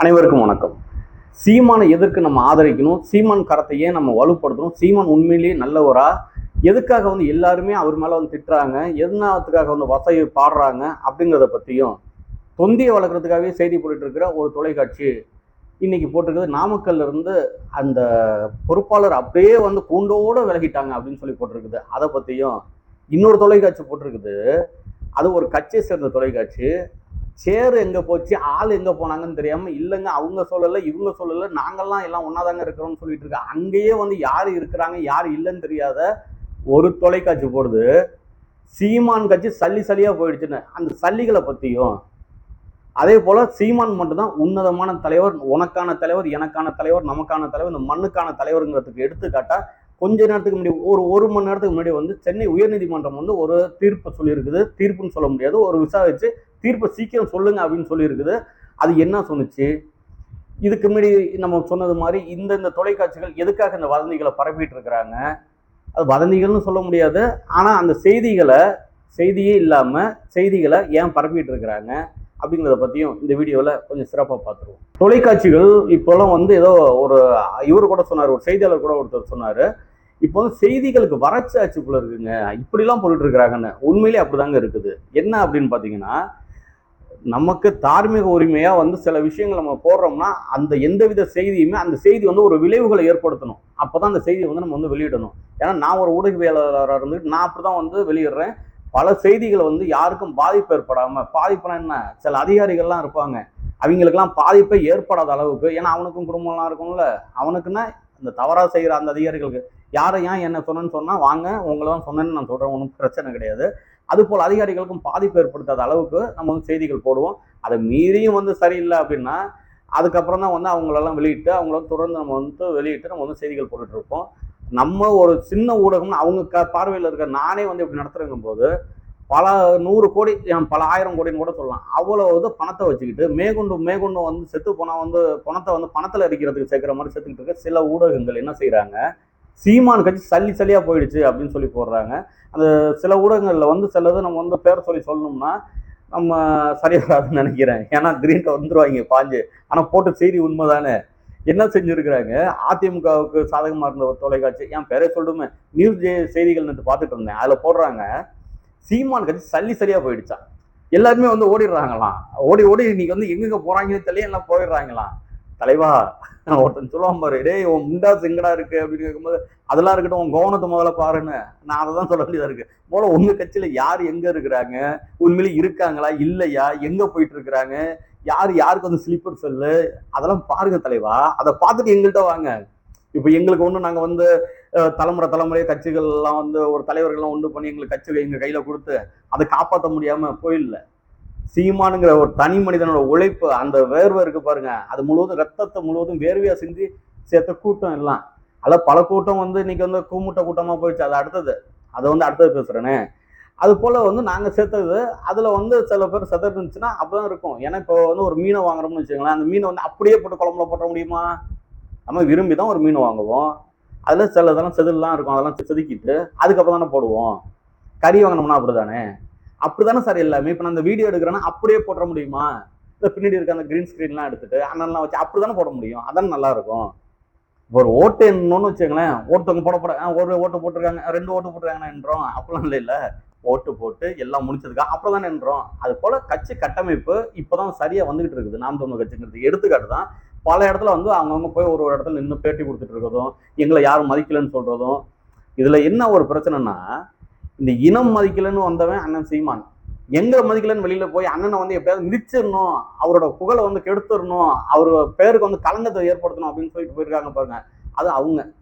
அனைவருக்கும் வணக்கம். சீமானை எதற்கு நம்ம ஆதரிக்கணும்? சீமான் கரத்தையே நம்ம வலுப்படுத்தணும். சீமான் உண்மையிலேயே நல்லவரா? எதுக்காக வந்து எல்லாருமே அவர் மேலே வந்து திட்டுறாங்க? எதுனாத்துக்காக வந்து வசதி பாடுறாங்க? அப்படிங்கிறத பற்றியும் தொந்தியை வளர்க்குறதுக்காகவே செய்தி போட்டுட்டு இருக்கிற ஒரு தொலைக்காட்சி இன்னைக்கு போட்டிருக்குது நாமக்கல்ல இருந்து அந்த பொறுப்பாளர் அப்படியே வந்து கூண்டோட விலகிட்டாங்க அப்படின்னு சொல்லி போட்டிருக்குது. அதை பற்றியும் இன்னொரு தொலைக்காட்சி போட்டிருக்குது. அது ஒரு கட்சியை சேர்ந்த தொலைக்காட்சி. சேர் எங்கே போச்சு ஆள் எங்கே போனாங்கன்னு தெரியாமல் இல்லைங்க அவங்க சொல்லலை இவங்க சொல்லலை நாங்கள்லாம் எல்லாம் ஒன்றாதாங்க இருக்கிறோம்னு சொல்லிட்டு இருக்க. அங்கேயே வந்து யார் இருக்கிறாங்க யார் இல்லைன்னு தெரியாத ஒரு தொலைக்காட்சி போடுது. சீமான் கட்சி சல்லி சல்லியா போயிடுச்சுன்னு. அந்த சல்லிகளை பற்றியும் அதே போல் சீமான் மட்டும்தான் உன்னதமான தலைவர் உனக்கான தலைவர் எனக்கான தலைவர் நமக்கான தலைவர் இந்த மண்ணுக்கான தலைவருங்கிறதுக்கு எடுத்துக்காட்டால் கொஞ்ச நேரத்துக்கு முன்னாடி ஒரு ஒரு மணி நேரத்துக்கு முன்னாடி வந்து சென்னை உயர்நீதிமன்றம் வந்து ஒரு தீர்ப்பை சொல்லியிருக்குது. தீர்ப்புன்னு சொல்ல முடியாது. ஒரு விசாரிச்சு தீர்ப்பை சீக்கிரம் சொல்லுங்க அப்படின்னு சொல்லியிருக்குது. அது என்ன சொன்னிச்சு? இதுக்கு முன்னாடி நம்ம சொன்னது மாதிரி இந்த இந்த தொலைக்காட்சிகள் எதுக்காக இந்த வதந்திகளை பரப்பிட்டு இருக்கிறாங்க? அது வதந்திகள்னு சொல்ல முடியாது. ஆனால் அந்த செய்திகளை செய்தியே இல்லாமல் செய்திகளை ஏன் பரப்பிட்டு இருக்கிறாங்க? அப்படிங்கிறத பற்றியும் இந்த வீடியோவில் கொஞ்சம் சிறப்பாக பார்த்துருவோம். தொலைக்காட்சிகள் இப்போல்லாம் வந்து ஏதோ ஒரு இவர் கூட சொன்னார் ஒரு செய்தியாளர் கூட ஒருத்தர் சொன்னார். இப்போ வந்து செய்திகளுக்கு வறட்சி போல இருக்குங்க. இப்படிலாம் போட்டுட்டு இருக்கிறாங்கன்னு உண்மையிலே அப்படிதாங்க இருக்குது. என்ன அப்படின்னு பார்த்தீங்கன்னா நமக்கு தார்மீக உரிமையா வந்து சில விஷயங்கள் நம்ம போடுறோம்னா அந்த எந்தவித செய்தியுமே அந்த செய்தி வந்து ஒரு விளைவுகளை ஏற்படுத்தணும். அப்பதான் அந்த செய்தியை வந்து நம்ம வந்து வெளியிடணும். ஏன்னா நான் ஒரு ஊடகவியலாளராக இருந்துட்டு நான் அப்படிதான் வந்து வெளியிடுறேன். பல செய்திகளை வந்து யாருக்கும் பாதிப்பு ஏற்படாம பாதிப்புனா என்ன? சில அதிகாரிகள்லாம் இருப்பாங்க. அவங்களுக்கெல்லாம் பாதிப்பே ஏற்படாத அளவுக்கு ஏன்னா அவனுக்கும் குடும்பம்லாம் இருக்கும்ல. அவனுக்குன்னா இந்த தவறாக செய்கிற அந்த அதிகாரிகளுக்கு யாரை ஏன் என்ன சொன்னேன்னு சொன்னால் வாங்க உங்களை தான் சொன்னேன்னு நான் சொல்கிறேன் ஒன்றும் பிரச்சனை கிடையாது. அது போல் அதிகாரிகளுக்கும் பாதிப்பு ஏற்படுத்தாத அளவுக்கு நம்ம வந்து செய்திகள் போடுவோம். அதை மீறியும் வந்து சரியில்லை அப்படின்னா அதுக்கப்புறம் தான் வந்து அவங்களெல்லாம் வெளியிட்டு அவங்கள வந்து தொடர்ந்து நம்ம வந்து வெளியிட்டு நம்ம வந்து செய்திகள் போட்டுட்ருப்போம் நம்ம ஒரு சின்ன ஊடகம்னு அவங்க க பார்வையில் இருக்க நானே வந்து இப்படி நடத்துறங்கும் போது பல நூறு கோடி பல ஆயிரம் கோடின்னு கூட சொல்லலாம். அவ்வளோ வந்து பணத்தை வச்சுக்கிட்டு மேற்கொண்டு மேற்கொண்டு வந்து செத்து போனால் வந்து பணத்தை வந்து பணத்தில் அடிக்கிறதுக்கு சேர்க்குற மாதிரி செத்துக்கிட்டு இருக்க சில ஊடகங்கள் என்ன செய்கிறாங்க சீமான் கட்சி சல்லி சல்லியாக போயிடுச்சு அப்படின்னு சொல்லி போடுறாங்க. அந்த சில ஊடகங்களில் வந்து சிலது நம்ம வந்து பேர் சொல்லி சொல்லணும்னா நம்ம சரியாகாதுன்னு நினைக்கிறேன். ஏன்னா கிரீன் வந்துருவாங்க பாஞ்சு. ஆனால் போட்ட செய்தி உண்மை தானே என்ன செஞ்சுருக்கிறாங்க? அதிமுகவுக்கு சாதகமாக இருந்த ஒரு தொலைக்காட்சி. என் பேரே சொல்லுமே நியூஸ் செய்திகள் நேற்று பார்த்துட்டு இருந்தேன். அதில் போடுறாங்க சீமான் கட்சி சல்லி சரியாக போயிடுச்சான் எல்லாருமே வந்து ஓடிடுறாங்களாம். ஓடி ஓடி இன்னைக்கு வந்து எங்கெங்க போகிறாங்கன்னு தெரியல எல்லாம் போயிடுறாங்களாம். தலைவா ஒருத்தன் சொல்லுவான் பாரு டேய் உன் முண்டா செங்கடா இருக்கு அப்படின்னு கேட்கும்போது அதெல்லாம் இருக்கட்டும் உன் கவனத்தை முதல்ல பாருன்னு. நான் அதை தான் சொல்ல வேண்டியதா இருக்கு. போல உங்க கட்சியில யார் எங்க இருக்கிறாங்க? உண்மையிலே இருக்காங்களா? இல்லையா? எங்க போயிட்டு இருக்கிறாங்க? யார் யாருக்கு வந்து ஸ்லீப்பர் செல்லு அதெல்லாம் பாருங்க தலைவா அதை பார்த்துட்டு எங்கள்கிட்ட வாங்க. இப்போ எங்களுக்கு ஒன்று நாங்கள் வந்து தலைமுறை தலைமுறை கட்சிகள்லாம் வந்து ஒரு தலைவர்கள்லாம் ஒன்று பண்ணி எங்களுக்கு கட்சிகள் எங்கள் கையில் கொடுத்து அதை காப்பாற்ற முடியாமல் போயிடல. சீமானுங்கிற ஒரு தனி மனிதனோட உழைப்பு அந்த வேர்வை இருக்கு பாருங்க. அது முழுவதும் ரத்தத்தை முழுவதும் வேர்வையா செஞ்சு சேர்த்த கூட்டம் எல்லாம். அல்ல பல கூட்டம் வந்து இன்னைக்கு வந்து கூமுட்ட கூட்டமா போயிடுச்சு. அது அடுத்தது. அதை வந்து அடுத்தது பேசுறேனே. அது போல வந்து நாங்க சேர்த்தது அதுல வந்து சில பேர் செத்துருந்துச்சுன்னா அப்பதான் இருக்கும். ஏன்னா இப்போ வந்து ஒரு மீனை வாங்குறோம்னு வச்சுக்கோங்களேன் அந்த மீனை வந்து அப்படியே போட்டு குழம்புல போட முடியுமா? நம்ம விரும்பி தான் ஒரு மீன் வாங்குவோம். அதுல சில இதெல்லாம் செதில்லாம் இருக்கும். அதெல்லாம் செதுக்கிட்டு அதுக்கப்புறம் தானே போடுவோம். கறி வாங்கினோம்னா அப்படிதானே அப்படிதானே சார் எல்லாமே? இப்போ நான் அந்த வீடியோ எடுக்கிறேன்னா அப்படியே போட முடியுமா? இந்த பின்னாடி இருக்க அந்த கிரீன் ஸ்க்ரீன்லாம் எடுத்துட்டு அண்ணன்லாம் வச்சு அப்படிதானே போட முடியும்? அதானே நல்லா இருக்கும் இப்போ ஒரு ஓட்டு என்னன்னு வச்சுங்களேன் ஒருத்தவங்க போட போட ஒரு ஓட்டு போட்டிருக்காங்க ரெண்டு ஓட்டு போட்டிருக்காங்கன்னா என்றோம். அப்படிலாம் இல்லை இல்லை. ஓட்டு போட்டு எல்லாம் முடிச்சதுக்கா அப்புறம் தானே என்றோம். அது போல கட்சி கட்டமைப்பு இப்போதான் சரியா வந்துகிட்டு இருக்குது. நாம் தமிழ் கட்சிங்கிறது எடுத்துக்காட்டு தான். பல இடத்துல வந்து அவங்கவுங்க போய் ஒரு ஒரு இடத்துல நின்று பேட்டி கொடுத்துட்டு இருக்கிறதும் எங்களை யாரும் மதிக்கலைன்னு சொல்றதும் இதுல என்ன ஒரு பிரச்சனைனா இந்த இனம் மதிக்கலைன்னு வந்தவன் அண்ணன் சீமான். எங்க மதிக்கலன்னு வெளியில போய் அண்ணனை வந்து எப்படியாவது மிதிச்சிடணும் அவரோட புகழை வந்து கெடுத்துடணும் அவர் பேருக்கு வந்து கலங்கத்தை ஏற்படுத்தணும் அப்படின்னு சொல்லிட்டு போயிருக்காங்க பாருங்க. அது அவங்க.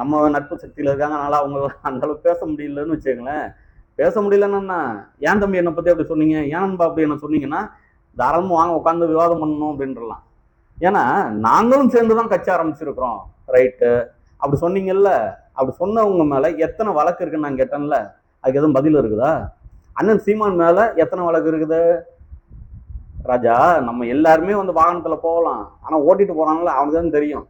நம்ம நட்பு சக்தியில இருக்காங்க அதனால அவங்க அந்த அளவுக்கு பேச முடியலன்னு வச்சுக்கோங்களேன். பேச முடியலன்னா ஏன் தம்பி என்னை பத்தி அப்படி சொன்னீங்க? ஏன் நண்பா அப்படி என்ன சொன்னீங்கன்னா தாராளமும் வாங்க உட்காந்து விவாதம் பண்ணணும் அப்படின்றலாம். ஏன்னா நாங்களும் சேர்ந்து தான் கட்சி ஆரம்பிச்சிருக்கிறோம். ரைட்டு. அப்படி சொன்னீங்கல்ல அப்படி சொன்னவங்க மேல எத்தனை வழக்கு இருக்குன்னு நான் கேட்டேன்ல? அதுக்கு எதுவும் பதில் இருக்குதா? அண்ணன் சீமான் மேலே எத்தனை வழக்கு இருக்குது? ராஜா நம்ம எல்லாருமே வந்து வாகனத்தில் போகலாம். ஆனால் ஓட்டிட்டு போகிறாங்களோ அவனுக்கு தான் தெரியும்.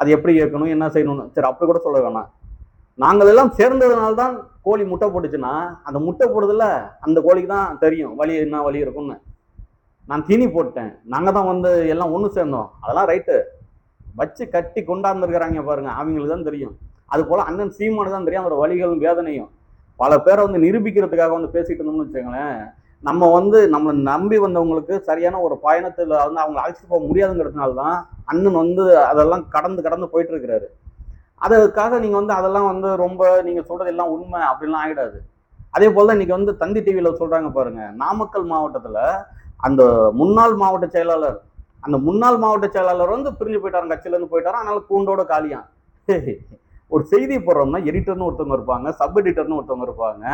அது எப்படி இயக்கணும்? என்ன செய்யணும்னு? சரி அப்படி கூட சொல்ல வேணாம். நாங்கள் எல்லாம் சேர்ந்ததுனால தான் கோழி முட்டை போட்டுச்சுன்னா அந்த முட்டை போடுறதுல அந்த கோழிக்கு தான் தெரியும் வலி என்ன வலி இருக்கும்னு. நான் தீனி போட்டேன். நாங்கள் தான் வந்து எல்லாம் ஒன்று சேர்ந்தோம். அதெல்லாம் ரைட்டு. வச்சு கட்டி கொண்டாந்துருக்கிறாங்க பாருங்க அவங்களுக்கு தான் தெரியும். அது போல் அண்ணன் சீமானு தான் தெரியும். அதோட வழிகளும் வேதனையும். பல பேரை வந்து நிரூபிக்கிறதுக்காக வந்து பேசிட்டு இருந்தோம்னு வச்சுக்கோங்களேன் நம்ம வந்து நம்மளை நம்பி வந்தவங்களுக்கு சரியான ஒரு பயணத்தில் வந்து அவங்க அழைச்சிட்டு போக முடியாதுங்கிறதுனால தான் அண்ணன் வந்து அதெல்லாம் கடந்து கடந்து போயிட்டு இருக்கிறாரு. அதுக்காக நீங்கள் வந்து அதெல்லாம் வந்து ரொம்ப நீங்கள் சொல்கிறது எல்லாம் உண்மை அப்படிலாம் ஆகிடாது அதே போல் தான் இன்றைக்கி வந்து தந்தி டிவியில் சொல்கிறாங்க பாருங்கள் நாமக்கல் மாவட்டத்தில் அந்த முன்னாள் மாவட்ட செயலாளர் அந்த முன்னாள் மாவட்ட செயலாளர் வந்து பிரிஞ்சு போயிட்டாரன் கட்சியிலேருந்து இருந்து அதனால கூண்டோட காலியான் ஒரு செய்தி போடுறோம்னா எடிட்டர்னு ஒருத்தவங்க இருப்பாங்க சப் எடிட்டர்னு ஒருத்தவங்க இருப்பாங்க.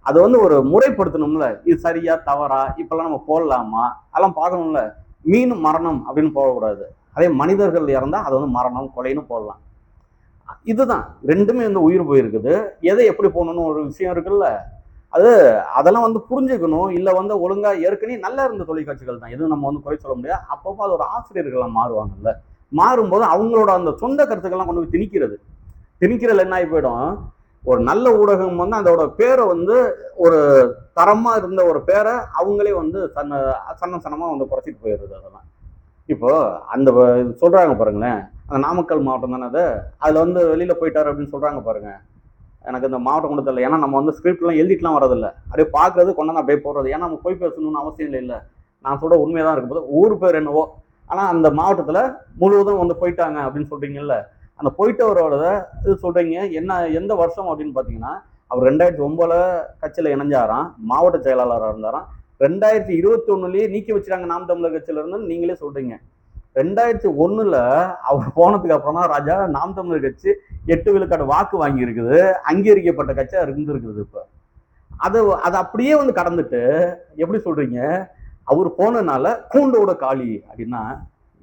அது வந்து ஒரு முறைப்படுத்தணும்ல. இது சரியா தவறா? இப்பெல்லாம் நம்ம போடலாமா? அதெல்லாம் பார்க்கணும்ல. மீன் மரணம் அப்படின்னு போடக்கூடாது. அதே மனிதர்கள் இறந்தால் அது வந்து மரணம் கொலைன்னு போடலாம். இதுதான். ரெண்டுமே வந்து உயிர் போயிருக்குது. எதை எப்படி போகணும்னு ஒரு விஷயம் இருக்குல்ல. அது அதெல்லாம் வந்து புரிஞ்சுக்கணும். இல்லை வந்து ஒழுங்காக ஏற்கனவே நல்லா இருந்த தொலைக்காட்சிகள் தான். எதுவும் நம்ம வந்து குறை சொல்ல முடியாது. அப்பப்போ அது ஒரு ஆசிரியர்கள்லாம் மாறுவாங்கல்ல. மாறும்போது அவங்களோட அந்த சொந்த கருத்துக்கள்லாம் கொண்டு போய் திணிக்கிறது. திணிக்கிறதுல என்ன ஆகி போயிடும்? ஒரு நல்ல ஊடகம் வந்து அதோட பேரை வந்து ஒரு தரமாக இருந்த ஒரு பேரை அவங்களே வந்து சன்ன சன்ன சனமாக வந்து குறைச்சிட்டு போயிடுது அதெல்லாம். இப்போ அந்த சொல்கிறாங்க இது பாருங்களேன் அந்த நாமக்கல் மாவட்டம் தானே அது? அதில் வந்து வெளியில் போயிட்டார் அப்படின்னு சொல்கிறாங்க பாருங்கள் எனக்கு இந்த மாவட்டம் கொண்டு தெரியல. ஏன்னா நம்ம வந்து ஸ்கிரிப்ட்லாம் எழுதிட்டுலாம் வரதில்ல அப்படியே பார்க்கறது கொண்டாந்து அப்படியே போடுறது. ஏன்னா நம்ம போய் பேசணும்னு அவசியம் இல்லை இல்லை. நான் சொல்கிற உண்மையாக தான் இருக்கும்போது ஊர் பேர் என்னவோ. ஆனால் அந்த மாவட்டத்தில் முழுவதும் வந்து போயிட்டாங்க அப்படின்னு சொல்கிறீங்கல்ல அந்த போயிட்டவரோட இது சொல்றீங்க. என்ன எந்த வருஷம் அப்படின்னு பார்த்தீங்கன்னா அவர் ரெண்டாயிரத்தி ஒன்பதுல கட்சியில் இணைஞ்சாராம் மாவட்ட செயலாளராக இருந்தாராம். ரெண்டாயிரத்தி இருபத்தி ஒன்றுலேயே நீக்கி வச்சுட்டாங்க நாம் தமிழர் கட்சியில இருந்து நீங்களே சொல்றீங்க. ரெண்டாயிரத்தி ஒன்றில் அவர் போனதுக்கு அப்புறம் தான் ராஜா நாம் தமிழர் கட்சி எட்டு விழுக்காடு வாக்கு வாங்கி இருக்குது அங்கீகரிக்கப்பட்ட கட்சியாக இருந்திருக்குது இப்போ. அதை அதை அப்படியே வந்து கடந்துட்டு எப்படி சொல்றீங்க? அவர் போனனால கூண்டோட காலி அப்படின்னா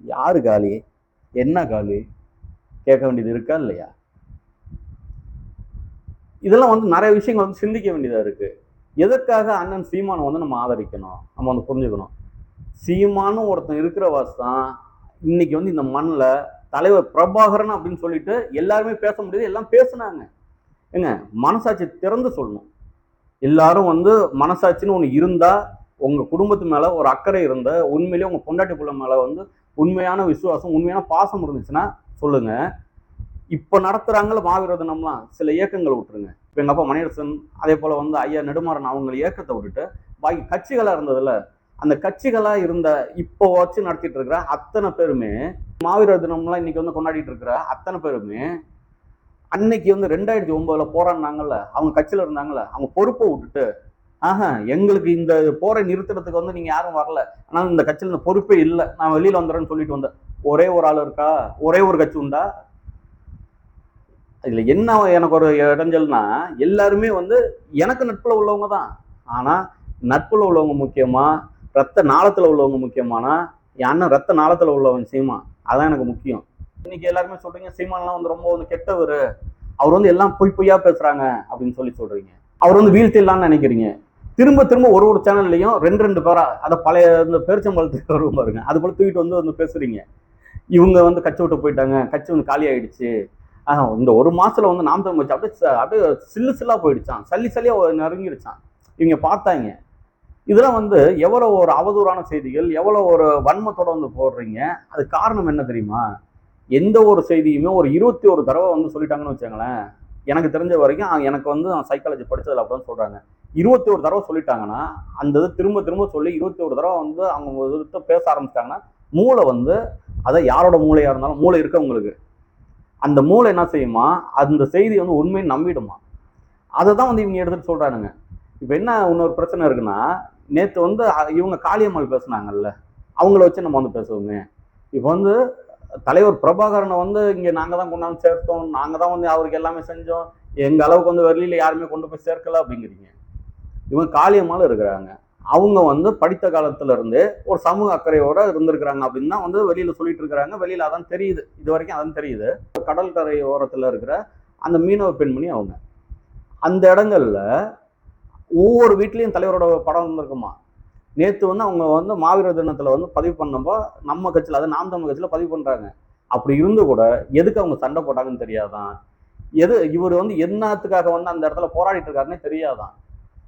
யாரு காலி என்ன காலி கேட்க வேண்டியது இருக்கா இல்லையா? இதெல்லாம் வந்து நிறைய விஷயங்கள் வந்து சிந்திக்க வேண்டியதா இருக்கு. எதற்காக அண்ணன் சீமானை வந்து நம்ம ஆதரிக்கணும்? நம்ம வந்து புரிஞ்சுக்கணும். சீமானும் ஒருத்தன் இருக்கிற வாசம் இன்னைக்கு வந்து இந்த மண்ணில் தலைவர் பிரபாகரன் அப்படின்னு சொல்லிட்டு எல்லாருமே பேச முடியாது எல்லாம் பேசுனாங்க. ஏங்க மனசாட்சி திறந்து சொல்லணும். எல்லாரும் வந்து மனசாட்சின்னு ஒன்று இருந்தா உங்க குடும்பத்து மேல ஒரு அக்கறை இருந்த உண்மையிலேயே உங்க பொண்டாட்டி புள்ள மேல வந்து உண்மையான விசுவாசம் உண்மையான பாசம் இருந்துச்சுன்னா சொல்லுங்க. இப்போ நடத்துகிறாங்கள மாவீர தினம்லாம் சில இயக்கங்கள் விட்டுருங்க. இப்போ எங்கள் அப்பா மணியரசன் அதே போல் வந்து ஐயா நெடுமாறன் அவங்க இயக்கத்தை விட்டுட்டு பாக்கி கட்சிகளாக இருந்ததுல அந்த கட்சிகளாக இருந்த இப்போ வச்சு நடத்திட்டு இருக்கிற அத்தனை பேருமே மாவீரர் தினம்லாம் இன்னைக்கு வந்து கொண்டாடிட்டு இருக்கிற அத்தனை பேருமே அன்னைக்கு வந்து ரெண்டாயிரத்தி ஒன்பதுல போராடினாங்கல்ல அவங்க கட்சியில் இருந்தாங்கல்ல அவங்க பொறுப்பை விட்டுட்டு ஆஹா எங்களுக்கு இந்த போரை நிறுத்துறதுக்கு வந்து நீங்கள் யாரும் வரல ஆனால் இந்த கட்சியில் இந்த பொறுப்பே இல்லை நான் வெளியில் வந்துடுறேன்னு சொல்லிட்டு வந்தேன். ஒரே ஒரு ஆள் இருக்கா? ஒரே ஒரு கட்சி உண்டா? இதுல என்ன எனக்கு ஒரு இடைஞ்சல்னா எல்லாருமே வந்து எனக்கு நட்புல உள்ளவங்க தான். ஆனா நட்புல உள்ளவங்க முக்கியமா ரத்த நாளத்துல உள்ளவங்க முக்கியமானா என் அண்ணன் ரத்த நாளத்துல உள்ளவன் சீமா. அதான் எனக்கு முக்கியம். இன்னைக்கு எல்லாருமே சொல்றீங்க சீமான்லாம் வந்து ரொம்ப வந்து கெட்டவர். அவர் வந்து எல்லாம் பொய் பொய்யா பேசுறாங்க அப்படின்னு சொல்லி சொல்றீங்க. அவர் வந்து வீழ்த்திடலாம்னு நினைக்கிறீங்க. திரும்ப திரும்ப ஒரு ஒரு சேனல்லையும் ரெண்டு ரெண்டு பேரா அதை பழைய இந்த பேரிச்சம்பழத்துக்கு வரும் பாருங்க. அது போல தூக்கிட்டு வந்து வந்து பேசுறீங்க. இவங்க வந்து கட்சி விட்டு போயிட்டாங்க. கட்சி வந்து காலி ஆயிடுச்சு. இந்த ஒரு மாசத்துல வந்து நாம் தமிழ் வச்சு அப்படியே அப்படியே சில்லு சில்லா போயிடுச்சான் சல்லி சல்லியா நெருங்கிடுச்சான் இவங்க பார்த்தாங்க. இதெல்லாம் வந்து எவ்வளோ ஒரு அவதூறான செய்திகள் எவ்வளோ ஒரு வன்மத்தோட வந்து போடுறீங்க. அது காரணம் என்ன தெரியுமா? எந்த ஒரு செய்தியுமே ஒரு இருபத்தி ஒரு தடவை வந்து சொல்லிட்டாங்கன்னு வச்சுங்களேன் எனக்கு தெரிஞ்ச வரைக்கும் எனக்கு வந்து சைக்காலஜி படித்ததில் அப்படின்னு சொல்கிறாங்க இருபத்தி ஒரு தடவை சொல்லிட்டாங்கன்னா அந்த இது திரும்ப திரும்ப சொல்லி இருபத்தி ஒரு தடவை வந்து அவங்க பேச ஆரம்பிச்சிட்டாங்கன்னா மூளை வந்து அதான் யாரோட மூளையா இருந்தாலும் மூளை இருக்கவங்களுக்கு. அந்த மூளை என்ன செய்யுமா? அந்த செய்தி வந்து உண்மையை நம்பிடுமா? அதை தான் வந்து இவங்க எடுத்துட்டு சொல்றானுங்க. இப்போ என்ன இன்னொரு பிரச்சனை இருக்குன்னா நேற்று வந்து இவங்க காளியம்மாள் பேசுனாங்கல்ல அவங்கள வச்சு நம்ம வந்து பேசுவோங்க இப்போ வந்து தலைவர் பிரபாகரனை வந்து இங்கே நாங்கள் தான் கொண்டாந்து சேர்த்தோம் நாங்கள் தான் வந்து அவருக்கு எல்லாமே செஞ்சோம். எங்கள் அளவுக்கு வந்து வெளியில் யாருமே கொண்டு போய் சேர்க்கல அப்படிங்கிறீங்க. இவங்க காளியம்மாள் இருக்கிறாங்க. அவங்க வந்து படித்த காலத்துலேருந்தே ஒரு சமூக அக்கறையோட இருந்திருக்கிறாங்க அப்படின்னு தான் வந்து வெளியில சொல்லிட்டு இருக்கிறாங்க. வெளியில அதான் தெரியுது. இது வரைக்கும் அதான் தெரியுது. கடல் கரை ஓரத்துல இருக்கிற அந்த மீனவ பெண்மணி அவங்க. அந்த இடங்கள்ல ஒவ்வொரு வீட்லேயும் தலைவரோட படம் வந்திருக்குமா? நேற்று வந்து அவங்க வந்து மாவீரர் தினத்தில் வந்து பதிவு பண்ணப்போ நம்ம கட்சியில் அதாவது நாம் தமிழ் கட்சியில் பதிவு பண்ணுறாங்க அப்படி இருந்து கூட எதுக்கு அவங்க சண்டை போட்டாங்கன்னு தெரியாதான் எது இவர் வந்து என்னத்துக்காக வந்து அந்த இடத்துல போராடிட்டு இருக்காருன்னே தெரியாதான்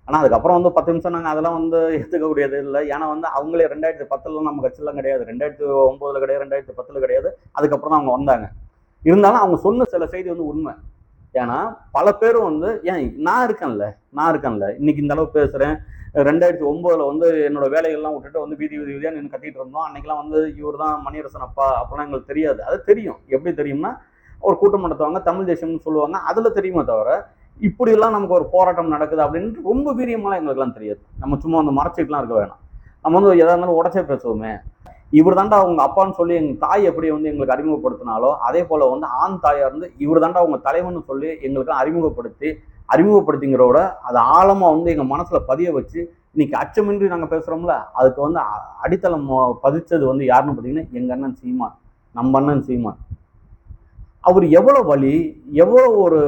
ஆனால் அதுக்கப்புறம் வந்து பத்து நிமிஷம் நாங்கள் அதெல்லாம் வந்து ஏற்றுக்கக்கூடியது இல்லை. ஏன்னா வந்து அவங்களே ரெண்டாயிரத்தி பத்தில் நம்ம கட்சியெலாம் கிடையாது. ரெண்டாயிரத்தி ஒம்போதில் கிடையாது ரெண்டாயிரத்தி பத்தில் கிடையாது. அதுக்கப்புறம் தான் அவங்க வந்தாங்க. இருந்தாலும் அவங்க சொன்ன சில செய்தி வந்து உண்மை. ஏன்னா பல பேரும் வந்து ஏன் நான் இருக்கேன்ல நான் இருக்கேன்ல. இன்னைக்கு இந்த அளவு பேசுகிறேன் ரெண்டாயிரத்தி ஒன்பதுல வந்து என்னோட வேலைகள்லாம் விட்டுட்டு வந்து வீதி வீதி வீதியாக நின்று கத்திட்டு இருந்தோம். அன்னைக்கெல்லாம் வந்து இவர் தான் மணியரசன் அப்பா அப்படிலாம் எங்களுக்கு தெரியாது. அது தெரியும். எப்படி தெரியும்னா ஒரு கூட்டம் நடத்துவாங்க தமிழ் தேசம்னு சொல்லுவாங்க. அதில் தெரியுமே தவிர இப்படியெல்லாம் நமக்கு ஒரு போராட்டம் நடக்குது அப்படின்னு ரொம்ப வீரியமெல்லாம் எங்களுக்குலாம் தெரியாது. நம்ம சும்மா வந்து மறைச்சிட்டுலாம் இருக்க வேணாம். நம்ம வந்து எதா இருந்தாலும் உடச்சே பேசுவோமே. இவர் தாண்டா அவங்க அப்பான்னு சொல்லி எங்கள் தாய் எப்படி வந்து எங்களுக்கு அறிமுகப்படுத்தினாலோ அதே போல் வந்து ஆண் தாயாக இருந்து இவர் தாண்டா அவங்க தலைவன் சொல்லி எங்களுக்கு அறிமுகப்படுத்தி அறிமுகப்படுத்திங்கிறோட அது ஆழமாக வந்து எங்கள் மனசில் பதிய வச்சு இன்னைக்கு அச்சமின்றி நாங்கள் பேசுகிறோம்ல அதுக்கு வந்து அடித்தளம் பதித்தது பதிச்சது வந்து யாருன்னு பார்த்தீங்கன்னா எங்கள் அண்ணன் சீமான். நம்ம அண்ணன் சீமான். அவர் எவ்வளோ வலி எவ்வளோ ஒரு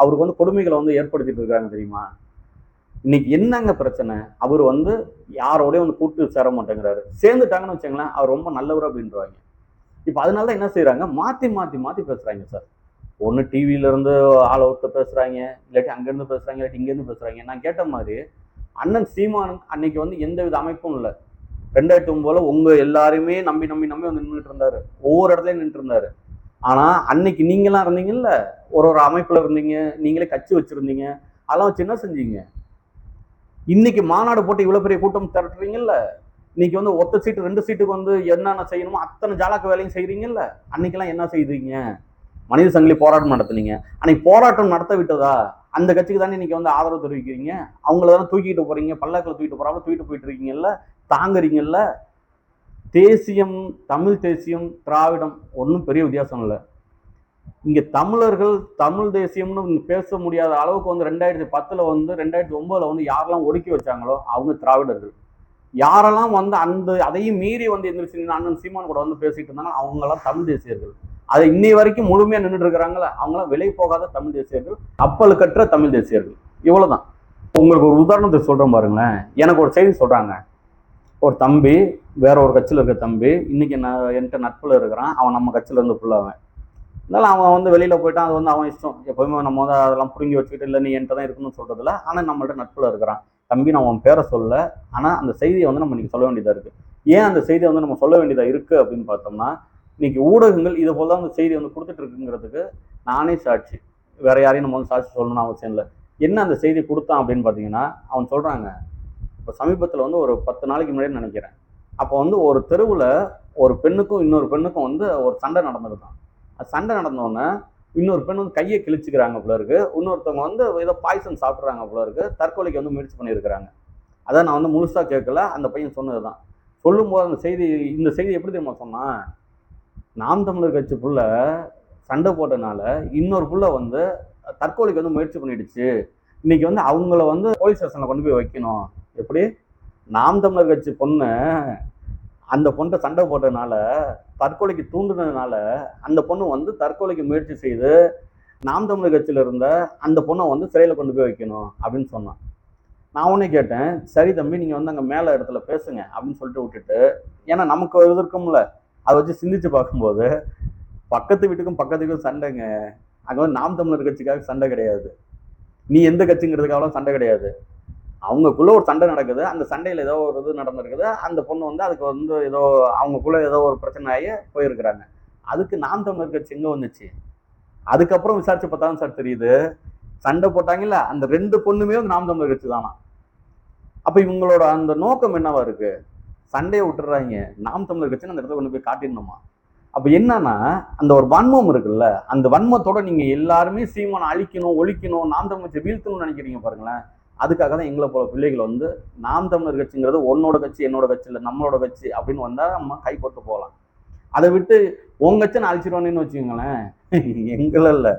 அவருக்கு வந்து கொடுமைகளை வந்து ஏற்படுத்திட்டு இருக்காங்க தெரியுமா? இன்னைக்கு என்னங்க பிரச்சனை? அவர் வந்து யாரோடய வந்து கூட்டு சேர மாட்டேங்கிறாரு. சேர்ந்துட்டாங்கன்னு வச்சுங்களேன் அவர் ரொம்ப நல்லவர் அப்படின்றாங்க இப்போ அதனால தான் என்ன செய்கிறாங்க மாற்றி மாற்றி மாற்றி பேசுகிறாங்க சார். ஒன்று டிவியில இருந்து ஆள் அவுட்டு பேசுகிறாங்க இல்லாட்டி அங்கேருந்து பேசுகிறாங்க இல்லாட்டி இங்கேருந்து பேசுறாங்க. நான் கேட்ட மாதிரி அண்ணன் சீமானுக்கு அன்னைக்கு வந்து எந்த வித அமைப்பும் இல்லை. ரெண்டாயிரத்தி ஒன்பதுல உங்கள் எல்லாருமே நம்பி நம்பி நம்பி வந்து நின்றுட்டு இருந்தாரு. ஒவ்வொரு இடத்துலையும் நின்றுட்டு இருந்தார். ஆனால் அன்னைக்கு நீங்களாம் இருந்தீங்கல்ல? ஒரு ஒரு அமைப்பில் இருந்தீங்க நீங்களே கட்சி வச்சுருந்தீங்க அதெல்லாம் வச்சு என்ன செஞ்சீங்க? இன்னைக்கு மாநாடு போட்டு இவ்வளோ பெரிய கூட்டம் திரட்டுறீங்கல்ல? இன்னைக்கு வந்து ஒத்த சீட்டு ரெண்டு சீட்டுக்கு வந்து என்னென்ன செய்யணுமோ அத்தனை ஜாலாக்கு வேலையும் செய்கிறீங்கல்ல அன்னைக்கெல்லாம் என்ன செய்தீங்க? மனித சங்கிலி போராட்டம் நடத்துனீங்க. அன்னைக்கு போராட்டம் நடத்த விட்டதா? அந்த கட்சிக்கு தானே இன்னைக்கு வந்து ஆதரவு தெரிவிக்கிறீங்க? அவங்கள தானே தூக்கிட்டு போறீங்க? பல்லாக்கில் தூக்கிட்டு போறாங்க தூக்கிட்டு போயிட்டு இருக்கீங்கல்ல? தாங்குறீங்கல்ல? தேசியம் தமிழ் தேசியம் திராவிடம் ஒன்றும் பெரிய வித்தியாசம் இல்லை. இங்கே தமிழர்கள் தமிழ் தேசியம்னு பேச முடியாத அளவுக்கு வந்து ரெண்டாயிரத்தி பத்தில் வந்து ரெண்டாயிரத்தி ஒன்பதுல வந்து யாரெல்லாம் ஒடுக்கி வச்சாங்களோ அவங்க திராவிடர்கள். யாரெல்லாம் வந்து அந்த அதையும் மீறி வந்து எந்திரிச்சு அண்ணன் சீமான் கூட வந்து பேசிட்டு இருந்தாங்க அவங்கெல்லாம் தமிழ் தேசியர்கள். அதை இன்னை வரைக்கும் முழுமையாக நின்றுட்டு இருக்கிறாங்களே அவங்களாம் விலை போகாத தமிழ் தேசியர்கள் அப்பலுக்கற்ற தமிழ் தேசியர்கள். இவ்வளோதான் உங்களுக்கு ஒரு உதாரணத்தை சொல்கிறேன் பாருங்களேன். எனக்கு ஒரு செய்தி சொல்கிறாங்க ஒரு தம்பி வேற ஒரு கட்சியில் இருக்க தம்பி இன்னைக்கு நான் என்கிட்ட நட்புல இருக்கிறான். அவன் நம்ம கட்சியில இருந்து அவன் இருந்தாலும் அவன் வந்து வெளியில போயிட்டான். அது வந்து அவன் இஷ்டம். எப்பவுமே நம்ம வந்து அதெல்லாம் புடுங்கி வச்சுக்கிட்டு இல்லை நீ என்கிட்ட தான் இருக்கணும்னு சொல்கிறதில்ல ஆனால் நம்மள்ட்ட நட்புல இருக்கிறான். தம்பி நான் உன் பேரை சொல்ல ஆனால் அந்த செய்தியை வந்து நம்ம இன்னைக்கு சொல்ல வேண்டியதா இருக்கு. ஏன் அந்த செய்தியை வந்து நம்ம சொல்ல வேண்டியதா இருக்கு? அப்படின்னு பார்த்தோம்னா இன்னைக்கு ஊடகங்கள் இது போல தான் அந்த செய்தி வந்து கொடுத்துட்டு இருக்குங்கிறதுக்கு நானே சாட்சி. வேற யாரையும் நம்ம வந்து சாட்சி சொல்லணும்னு அவசியம் இல்லை. என்ன அந்த செய்தி கொடுத்தான் அப்படின்னு பார்த்தீங்கன்னா அவன் சொல்றாங்க இப்போ சமீபத்தில் வந்து ஒரு பத்து நாளைக்கு முன்னாடி நினைக்கிறேன். அப்போ வந்து ஒரு தெருவில் ஒரு பெண்ணுக்கும் இன்னொரு பெண்ணுக்கும் வந்து ஒரு சண்டை நடந்துருக்கான் அது சண்டை நடந்தோடனே இன்னொரு பெண் வந்து கையை கிழிச்சுக்கிறாங்க போல இருக்கு. இன்னொருத்தவங்க வந்து ஏதோ பாய்சன் சாப்பிட்றாங்க போல இருக்கு. தற்கொலைக்கு வந்து முயற்சி பண்ணியிருக்கிறாங்க. அதான் நான் வந்து முழுசாக கேட்கல. அந்த பையன் சொன்னது தான் சொல்லும்போது அந்த செய்தி இந்த செய்தி எப்படி தெரியுமா சொன்னான் நாம் தமிழர் கட்சி புள்ள சண்டை போட்டனால இன்னொரு புள்ள வந்து தற்கொலைக்கு வந்து முயற்சி பண்ணிடுச்சு. இன்னைக்கு வந்து அவங்கள வந்து போலீஸ் ஸ்டேஷனில் கொண்டு போய் வைக்கணும். எப்படி? நாம் தமிழர் கட்சி பொண்ணு அந்த பொண்ணை சண்டை போட்டதுனால தற்கொலைக்கு தூண்டுனதுனால அந்த பொண்ணு வந்து தற்கொலைக்கு முயற்சி செய்து நாம் தமிழர் கட்சியில் இருந்த அந்த பொண்ணை வந்து சிறையில் கொண்டு போய் வைக்கணும் அப்படின்னு சொன்னான். நான் உடனே கேட்டேன் சரி தம்பி நீங்கள் வந்து அங்கே மேலே இடத்துல பேசுங்க அப்படின்னு சொல்லிட்டு விட்டுட்டு ஏன்னா நமக்கு இது இருக்கும்ல அதை வச்சு சிந்திச்சு பார்க்கும்போது பக்கத்து வீட்டுக்கும் பக்கத்து வீட்டுக்கும் சண்டைங்க. அங்கே வந்து நாம் தமிழர் கட்சிக்காக சண்டை கிடையாது. நீ எந்த கட்சிங்கிறதுக்காக சண்டை கிடையாது. அவங்களுக்குள்ள ஒரு சண்டை நடக்குது. அந்த சண்டையில் ஏதோ ஒரு இது நடந்திருக்குது. அந்த பொண்ணு வந்து அதுக்கு வந்து ஏதோ அவங்களுக்குள்ள ஏதோ ஒரு பிரச்சனை ஆகி போயிருக்கிறாங்க. அதுக்கு நாம் தமிழர் கட்சி எங்கே வந்துச்சு? அதுக்கப்புறம் விசாரிச்சு பார்த்தா சார் தெரியுது. சண்டை போட்டாங்கல்ல அந்த ரெண்டு பொண்ணுமே வந்து நாம் தமிழர் கட்சி தானா? அப்போ இவங்களோட அந்த நோக்கம் என்னவா இருக்கு? சண்டையை விட்டுறாங்க. நாம் தமிழர் கட்சின்னு அந்த இடத்துல கொண்டு போய் காட்டிடணுமா? அப்போ என்னன்னா அந்த ஒரு வன்மம் இருக்குல்ல அந்த வன்மத்தோட நீங்கள் எல்லாருமே சீமானை அழிக்கணும் ஒழிக்கணும் நாம் தமிழ் கட்சி வீழ்த்தணும்னு நினைக்கிறீங்க பாருங்களேன். அதுக்காக தான் எங்களை போல பிள்ளைகள் வந்து நாம் தமிழர் கட்சிங்கிறது உன்னோட கட்சி என்னோட கட்சி இல்லை நம்மளோட கட்சி அப்படின்னு வந்தால் நம்ம கைப்பட்டு போகலாம். அதை விட்டு உங்க கட்சி நான் வச்சுக்கோங்களேன். எங்களை இல்லை.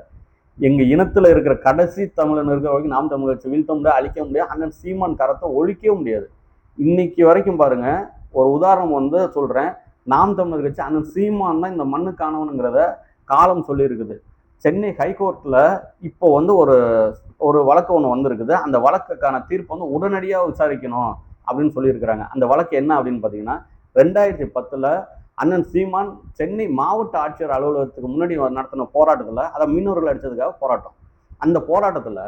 எங்கள் இனத்தில் இருக்கிற கடைசி தமிழன் இருக்கிற வரைக்கும் நாம் தமிழ் கட்சி வீழ்த்த முடியாது அழிக்க முடியாது அண்ணன் சீமான் கரத்தை ஒழிக்கவே முடியாது. இன்னைக்கு வரைக்கும் பாருங்க ஒரு உதாரணம் வந்து சொல்கிறேன் நாம் தமிழர் கட்சி அண்ணன் சீமான் தான் இந்த மண்ணுக்கானவனுங்கிறத காலம் சொல்லியிருக்குது. சென்னை ஹைகோர்ட்டில் இப்போ வந்து ஒரு ஒரு வழக்கு ஒன்று வந்திருக்குது. அந்த வழக்குக்கான தீர்ப்பு வந்து உடனடியாக விசாரிக்கணும் அப்படின்னு சொல்லியிருக்கிறாங்க. அந்த வழக்கு என்ன அப்படின்னு பார்த்தீங்கன்னா ரெண்டாயிரத்தி பத்தில் அண்ணன் சீமான் சென்னை மாவட்ட ஆட்சியர் அலுவலகத்துக்கு முன்னாடி நடத்தின போராட்டத்தில் அதை மீனவர்கள் அடித்ததுக்காக போராட்டம். அந்த போராட்டத்தில்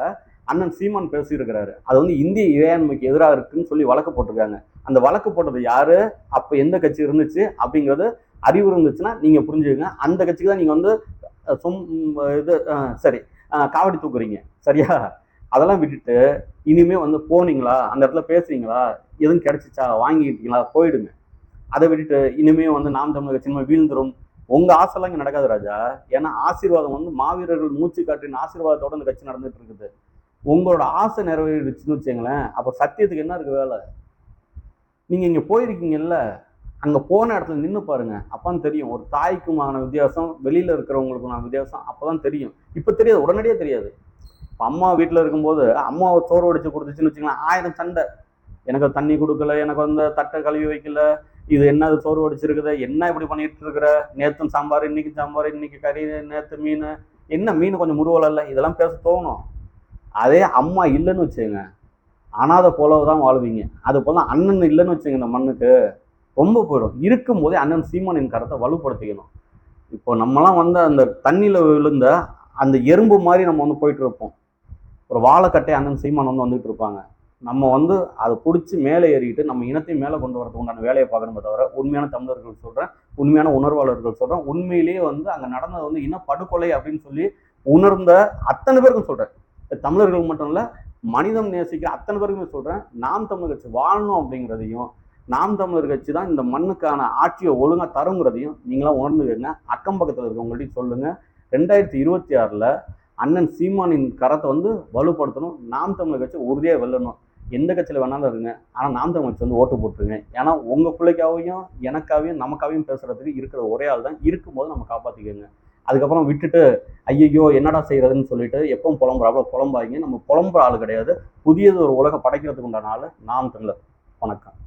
அண்ணன் சீமான் பேசியிருக்கிறாரு. அது வந்து இந்திய இறையாண்மைக்கு எதிராக இருக்குன்னு சொல்லி வழக்கு போட்டிருக்காங்க. அந்த வழக்கு போட்டது யாரு? அப்போ எந்த கட்சி இருந்துச்சு? அப்படிங்கிறது அறிவு இருந்துச்சுன்னா நீங்கள் புரிஞ்சுக்கங்க. அந்த கட்சிக்கு தான் நீங்கள் வந்து சும் இது சரி காவடி தூக்குறீங்க. சரியா? அதெல்லாம் விட்டுட்டு இனிமே வந்து போனீங்களா? அந்த இடத்துல பேசுறீங்களா? எதுவும் கிடைச்சிச்சா? வாங்கிக்கிட்டீங்களா போயிடுங்க. அதை விட்டுட்டு இனிமே வந்து நாம் தமிழக கட்சி வீழ்ந்துரும். உங்க ஆசைலாம் இங்கே நடக்காது ராஜா. ஏன்னா ஆசீர்வாதம் வந்து மாவீரர்கள் மூச்சு காற்றின் ஆசீர்வாதத்தோட அந்த கட்சி நடந்துட்டு இருக்குது. உங்களோட ஆசை நிறைவேறிடுச்சுன்னு வச்சுங்களேன் அப்போ சத்தியத்துக்கு என்ன இருக்கு வேலை? நீங்க இங்க போயிருக்கீங்கல்ல. அங்கே போன இடத்துல நின்று பாருங்க. அப்பதான் தெரியும். ஒரு தாய்க்குமான வித்தியாசம் வெளியில இருக்கிறவங்களுக்குமான வித்தியாசம் அப்பதான் தெரியும். இப்போ தெரியாது. உடனடியே தெரியாது. இப்போ அம்மா வீட்டில் இருக்கும்போது அம்மா சோறு வடிச்சு கொடுத்துச்சுன்னு வச்சுக்கலாம் ஆயிரம் சண்டை. எனக்கு தண்ணி கொடுக்கல எனக்கு வந்து தட்டை கழுவி வைக்கல இது என்ன சோறு வடிச்சிருக்குது என்ன இப்படி பண்ணிட்டு இருக்கிற? நேத்தும் சாம்பார் இன்னைக்கு சாம்பார் இன்னைக்கு கறி நேத்து மீன். என்ன மீன் கொஞ்சம் முருவல இல்லை? இதெல்லாம் பேச தோணும். அதே அம்மா இல்லைன்னு வச்சுங்க அனாதை போல தான் வாழ்வீங்க. அது போல அண்ணன் இல்லைன்னு வச்சுங்க இந்த மண்ணுக்கு. ரொம்ப போயிடும். இருக்கும் போதே அண்ணன் சீமானின் கரத்தை வலுப்படுத்திக்கணும். இப்போ நம்மலாம் வந்து அந்த தண்ணியில் விழுந்த அந்த எறும்பு மாதிரி நம்ம வந்து போயிட்டு இருப்போம். ஒரு வாழைக்கட்டை அண்ணன் சீமான் வந்து வந்துட்டு இருப்பாங்க. நம்ம வந்து அதை பிடிச்சி மேலே ஏறிட்டு நம்ம இனத்தையும் மேலே கொண்டு வரதுக்கு உண்டான வேலையை பார்க்கணுமே தவிர உண்மையான தமிழர்கள் சொல்கிறேன் உண்மையான உணர்வாளர்கள் சொல்கிறேன் உண்மையிலேயே வந்து அங்கே நடந்தது வந்து இன படுகொலை அப்படின்னு சொல்லி உணர்ந்த அத்தனை பேருக்கும் சொல்கிறேன் தமிழர்கள் மட்டும் இல்லை மனிதம் நேசிக்கிற அத்தனை பேருக்குமே சொல்கிறேன் நாம் தமிழர் கட்சி வாழணும் அப்படிங்கிறதையும் நாம் தமிழர் கட்சி தான் இந்த மண்ணுக்கான ஆட்சியை ஒழுங்காக தருங்கிறதையும் நீங்களாம் உணர்ந்துக்கங்க அக்கம் பக்கத்தில் இருக்கவங்கள்ட்டையும் சொல்லுங்கள் ரெண்டாயிரத்தி இருபத்தி ஆறில் அண்ணன் சீமானின் கரத்தை வந்து வலுப்படுத்தணும். நாம் தமிழர் கட்சி உறுதியாக வெல்லணும். எந்த கட்சியில் வேணாலும் இருங்க. ஆனால் நாம் தமிழ் கட்சி வந்து ஓட்டு போட்டுருங்க. ஏன்னா உங்கள் பிள்ளைக்காவையும் எனக்காவையும் நமக்காவையும் பேசுகிறதுக்கு இருக்கிற ஒரே ஆள் தான் இருக்கும்போது நம்ம காப்பாற்றிக்கோங்க அதுக்கப்புறம் விட்டுட்டு ஐயையோ என்னடா செய்கிறதுன்னு சொல்லிட்டு எப்பவும் புலம்புறாப்புல புலம்பாங்க நம்ம புலம்புற ஆள் கிடையாது. புதியது ஒரு உலகம் படைக்கிறதுக்கு உண்டான ஆள் நாம் தமிழர். வணக்கம்.